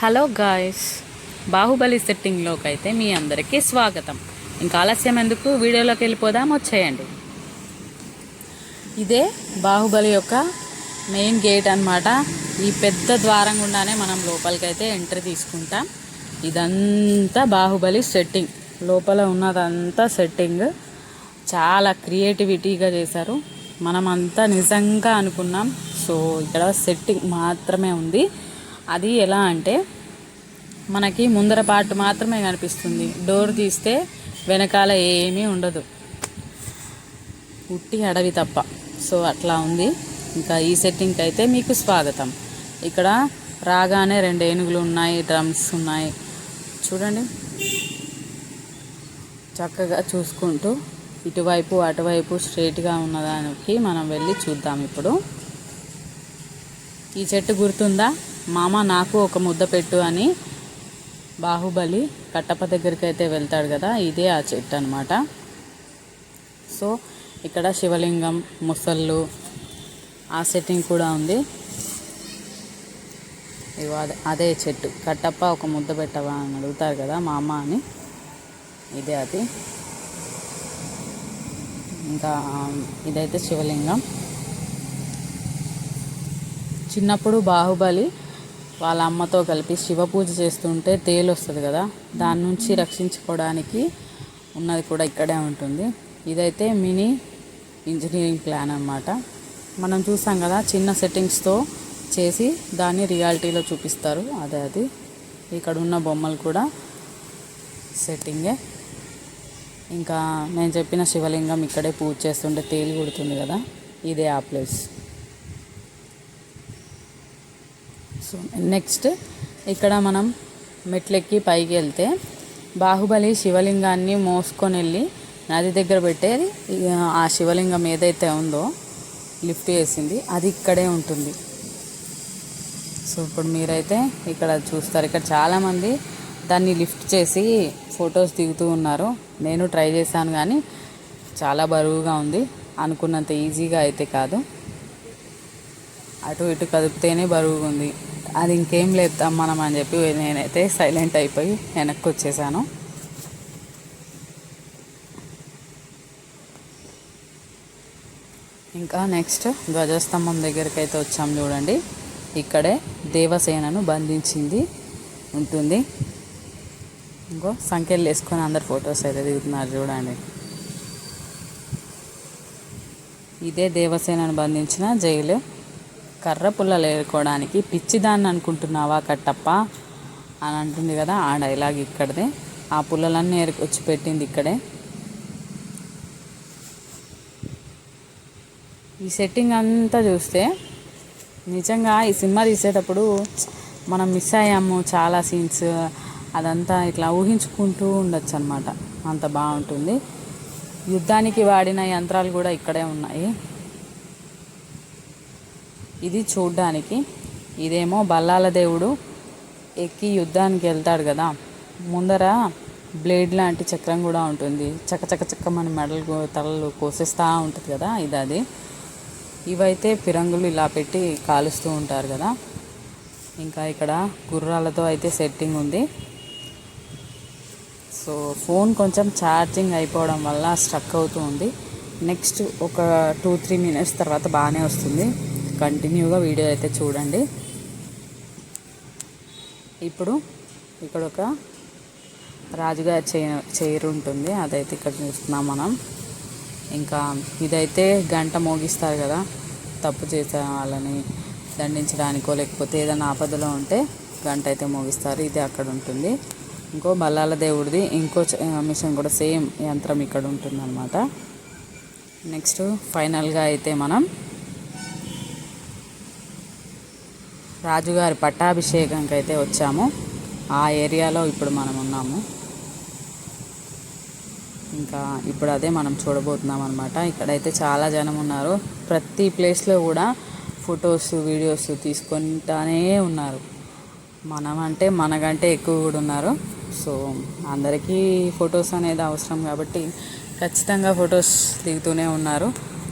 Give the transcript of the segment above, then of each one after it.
Hello guys. Baahubali సెట్టింగ్లోకి అయితే మీ అందరికీ స్వాగతం. ఇంకా ఆలస్యం ఎందుకు? వీడియోలోకి వెళ్ళిపోదాం వచ్చేయండి. ఇదే బాహుబలి యొక్క మెయిన్ గేట్ అన్నమాట. ఈ పెద్ద ద్వారం గుండానే మనం లోపలికైతే ఎంట్రీ తీసుకుంటాం. ఇదంతా బాహుబలి సెట్టింగ్. లోపల ఉన్నదంతా సెట్టింగ్. చాలా క్రియేటివిటీగా చేశారు. మనం అంతా నిజంగా అనుకున్నాం. సో ఇక్కడ సెట్టింగ్ మాత్రమే ఉంది. అది ఎలా అంటే మనకి ముందర పార్ట్ మాత్రమే కనిపిస్తుంది. డోర్ తీస్తే వెనకాల ఏమీ ఉండదు. ఉట్టి అడవి తప్ప. సో అట్లా ఉంది. ఇంకా ఈ సెట్టింగ్కి అయితే మీకు స్వాగతం. ఇక్కడ రాగానే రెండు ఏనుగులు ఉన్నాయి డ్రమ్స్ ఉన్నాయి. చూడండి. చక్కగా చూసుకుంటూ ఇటువైపు అటువైపు స్ట్రేట్గా ఉన్నదానికి మనం వెళ్ళి చూద్దాం ఇప్పుడు. ఈ చెట్టు గుర్తుందా? మామ నాకు ఒక ముద్ద పెట్టు అని బాహుబలి కట్టప్ప దగ్గరికి అయితే వెళ్తాడు కదా ఇదే ఆ చెట్టు అనమాట సో ఇక్కడ శివలింగం ముసళ్ళు ఆ సెట్టింగ్ కూడా ఉంది. ఇవో అదే అదే చెట్టు. కట్టప్ప ఒక ముద్ద పెట్టవా అని అడుగుతారు కదా మా అమ్మ అని. ఇదే అది. ఇంకా ఇదైతే శివలింగం. చిన్నప్పుడు బాహుబలి వాళ్ళ అమ్మతో కలిపి శివ పూజ చేస్తుంటే తేలు వస్తుంది కదా దాని నుంచి రక్షించుకోవడానికి ఉన్నది కూడా ఇక్కడే ఉంటుంది. ఇదైతే మినీ ఇంజనీరింగ్ ప్లాన్ అన్నమాట. మనం చూసాం కదా చిన్న సెట్టింగ్స్తో చేసి దాన్ని రియాలిటీలో చూపిస్తారు. అదే అది. ఇక్కడ ఉన్న బొమ్మలు కూడా సెట్టింగే ఇంకా నేను చెప్పిన శివలింగం ఇక్కడే పూజ చేస్తుంటే తేలి కుడుతుంది కదా ఇదే ఆ ప్లేస్ సో నెక్స్ట్ ఇక్కడ మనం మెట్లెక్కి పైకి వెళ్తే బాహుబలి శివలింగాన్ని మోసుకొని వెళ్ళి నది దగ్గర పెట్టేది ఇక ఆ శివలింగం ఏదైతే ఉందో లిఫ్ట్ చేసింది అది ఇక్కడే ఉంటుంది. సో ఇప్పుడు మీరైతే ఇక్కడ చూస్తారు. ఇక్కడ చాలామంది దాన్ని లిఫ్ట్ చేసి ఫొటోస్ దిగుతూ ఉన్నారు. నేను ట్రై చేశాను కానీ చాలా బరువుగా ఉంది. అనుకున్నంత ఈజీగా అయితే కాదు. అటు ఇటు కదిపితేనే బరువుగా ఉంది. అది ఇంకేం లేదు మనం అని చెప్పి నేనైతే సైలెంట్ అయిపోయి వెనక్కి వచ్చేసాను. ఇంకా నెక్స్ట్ ధ్వజస్తంభం దగ్గరికి అయితే వచ్చాం చూడండి. ఇక్కడే దేవసేనను బంధించింది ఉంటుంది. ఇంకో సంఖ్యలు వేసుకొని అందరు ఫొటోస్ అయితే దిగుతున్నారు చూడండి. ఇదే దేవసేనను బంధించిన జైలు. కర్ర పుల్లలు ఏరుకోవడానికి పిచ్చిదాన్ని అనుకుంటున్నావా కట్టప్ప? అని అంటుంది కదా ఆ డైలాగ్ ఇక్కడదే. ఆ పుల్లలన్నీ ఏరుకొచ్చి పెట్టింది ఇక్కడే. ఈ సెట్టింగ్ అంతా చూస్తే నిజంగా ఈ సినిమా తీసేటప్పుడు మనం మిస్ అయ్యాము చాలా సీన్స్. అదంతా ఇట్లా ఊహించుకుంటూ ఉండొచ్చు అనమాట అంత బాగుంటుంది. యుద్ధానికి వాడిన యంత్రాలు కూడా ఇక్కడే ఉన్నాయి. ఇది చూడ్డానికి. ఇదేమో బల్లాల దేవుడు ఎక్కి యుద్ధానికి వెళ్తాడు కదా. ముందర బ్లేడ్ లాంటి చక్రం కూడా ఉంటుంది. చక్క చక్క చక్క మన మెడలు తలలు కోసేస్తూ ఉంటుంది కదా ఇది అది. ఇవైతే ఫిరంగులు ఇలా పెట్టి కాలుస్తూ ఉంటారు కదా. ఇంకా ఇక్కడ గుర్రాలతో అయితే సెట్టింగ్ ఉంది. సో ఫోన్ కొంచెం ఛార్జింగ్ అయిపోవడం వల్ల స్ట్రక్ అవుతూ ఉంది. నెక్స్ట్ ఒక టూ త్రీ మినిట్స్ తర్వాత బాగానే వస్తుంది. కంటిన్యూగా వీడియో అయితే చూడండి. ఇప్పుడు ఇక్కడ ఒక రాజుగారి చైర్ ఉంటుంది. అదైతే ఇక్కడ చూస్తున్నాం మనం. ఇంకా ఇదైతే గంట మోగిస్తారు కదా. తప్పు చేసే వాళ్ళని దండించడానికో లేకపోతే ఏదైనా ఆపదలో ఉంటే గంట అయితే మోగిస్తారు. ఇది అక్కడ ఉంటుంది. ఇంకో బల్లాల దేవుడిది. ఇంకో మిషన్ కూడా సేమ్ యంత్రం ఇక్కడ ఉంటుందనమాట నెక్స్ట్ ఫైనల్గా అయితే మనం రాజుగారి పట్టాభిషేకంకి అయితే వచ్చాము. ఆ ఏరియాలో ఇప్పుడు మనం ఉన్నాము ఇంకా ఇప్పుడు అదే మనం చూడబోతున్నాం అనమాట ఇక్కడైతే చాలా జనం ఉన్నారు ప్రతి ప్లేస్లో కూడా ఫొటోస్ వీడియోస్ తీసుకుంటానే ఉన్నారు. మనం అంటే మనకంటే ఎక్కువ కూడా ఉన్నారు. సో అందరికీ ఫొటోస్ అనేది అవసరం కాబట్టి ఖచ్చితంగా ఫొటోస్ దిగుతూనే ఉన్నారు.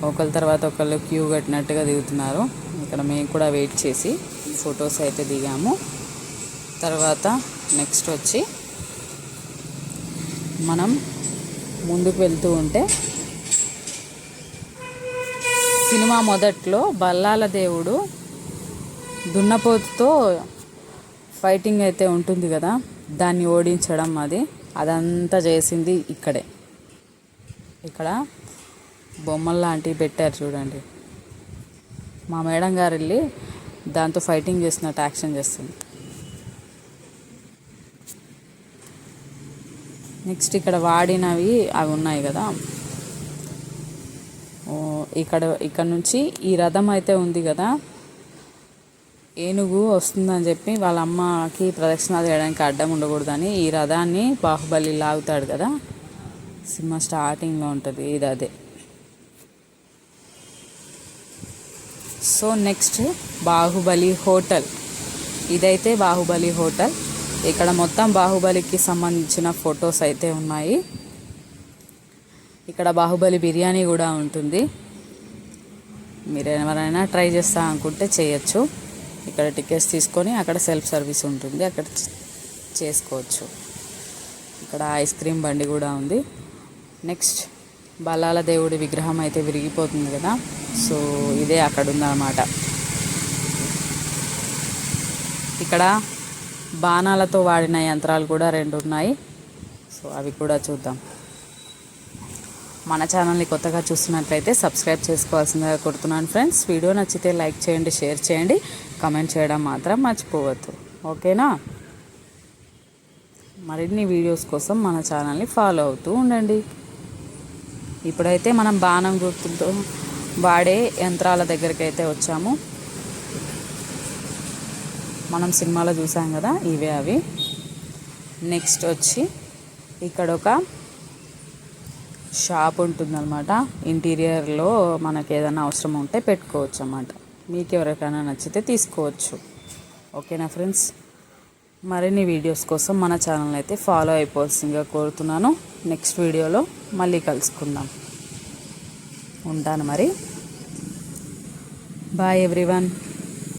ఒకరి తర్వాత ఒకళ్ళు క్యూ కట్టినట్టుగా దిగుతున్నారు. ఇక్కడ మేము కూడా వెయిట్ చేసి ఫొటోస్ అయితే దిగాము. తర్వాత నెక్స్ట్ వచ్చి మనం ముందుకు వెళ్తూ ఉంటే సినిమా మొదట్లో బల్లాల దేవుడు దున్నపోతుతో ఫైటింగ్ అయితే ఉంటుంది కదా దాన్ని ఓడించడం అది. అదంతా చేసింది ఇక్కడే. ఇక్కడ బొమ్మలు లాంటివి పెట్టారు చూడండి. మా మేడం గారు వెళ్ళి దాంతో ఫైటింగ్ చేసినట్టు యాక్షన్ చేస్తుంది. నెక్స్ట్ ఇక్కడ వాడినవి అవి ఉన్నాయి కదా. ఇక్కడ ఇక్కడ నుంచి ఈ రథం అయితే ఉంది కదా. ఏనుగు వస్తుందని చెప్పి వాళ్ళ అమ్మకి ప్రదక్షిణ చేయడానికి అడ్డం ఉండకూడదని ఈ రథాన్ని బాహుబలి లాగుతాడు కదా. సినిమా స్టార్టింగ్లో ఉంటుంది ఇది అదే. So next Baahubali hotel. ఇదైతే బాహుబలి హోటల్. ఇక్కడ మొత్తం బాహుబలికి సంబంధించిన ఫొటోస్ అయితే ఉన్నాయి. ఇక్కడ బాహుబలి బిర్యానీ కూడా ఉంటుంది. మీరు ఎవరైనా ట్రై చేస్తా అనుకుంటే చేయొచ్చు. ఇక్కడ టికెట్స్ తీసుకొని అక్కడ సెల్ఫ్ సర్వీస్ ఉంటుంది. అక్కడ చేసుకోవచ్చు. ఇక్కడ ఐస్ క్రీమ్ బండి కూడా ఉంది. నెక్స్ట్ బలాల దేవుడి విగ్రహం అయితే విరిగిపోతుంది కదా. సో ఇదే అక్కడ ఉందన్నమాట ఇక్కడ బాణాలతో వాడిన యంత్రాలు కూడా రెండు ఉన్నాయి సో అవి కూడా చూద్దాం. మన ఛానల్ని కొత్తగా చూస్తున్నట్లయితే సబ్స్క్రైబ్ చేసుకోవాల్సిందిగా కొడుతున్నాను ఫ్రెండ్స్. వీడియో నచ్చితే లైక్ చేయండి షేర్ చేయండి. కమెంట్ చేయడం మాత్రం మర్చిపోవద్దు. ఓకేనా? మరిన్ని వీడియోస్ కోసం మన ఛానల్ని ఫాలో అవుతూ ఉండండి. ఇప్పుడైతే మనం బాణం గుర్తులతో వాడే యంత్రాల దగ్గరికి అయితే వచ్చాము. మనం సినిమాలో చూసాం కదా ఇవే అవి. నెక్స్ట్ వచ్చి ఇక్కడ ఒక షాప్ ఉంటుందన్నమాట. ఇంటీరియర్లో మనకి ఏదైనా అవసరం ఉంటే పెట్టుకోవచ్చు అన్నమాట మీకు ఎవరికైనా నచ్చితే తీసుకోవచ్చు. ఓకేనా ఫ్రెండ్స్? మరిన్ని వీడియోస్ కోసం మన ఛానల్ అయితే ఫాలో అయిపోవాల్సిందిగా కోరుతున్నాను. నెక్స్ట్ వీడియోలో మళ్ళీ కలుసుకుందాం. ఉంటాను మరి. Bye everyone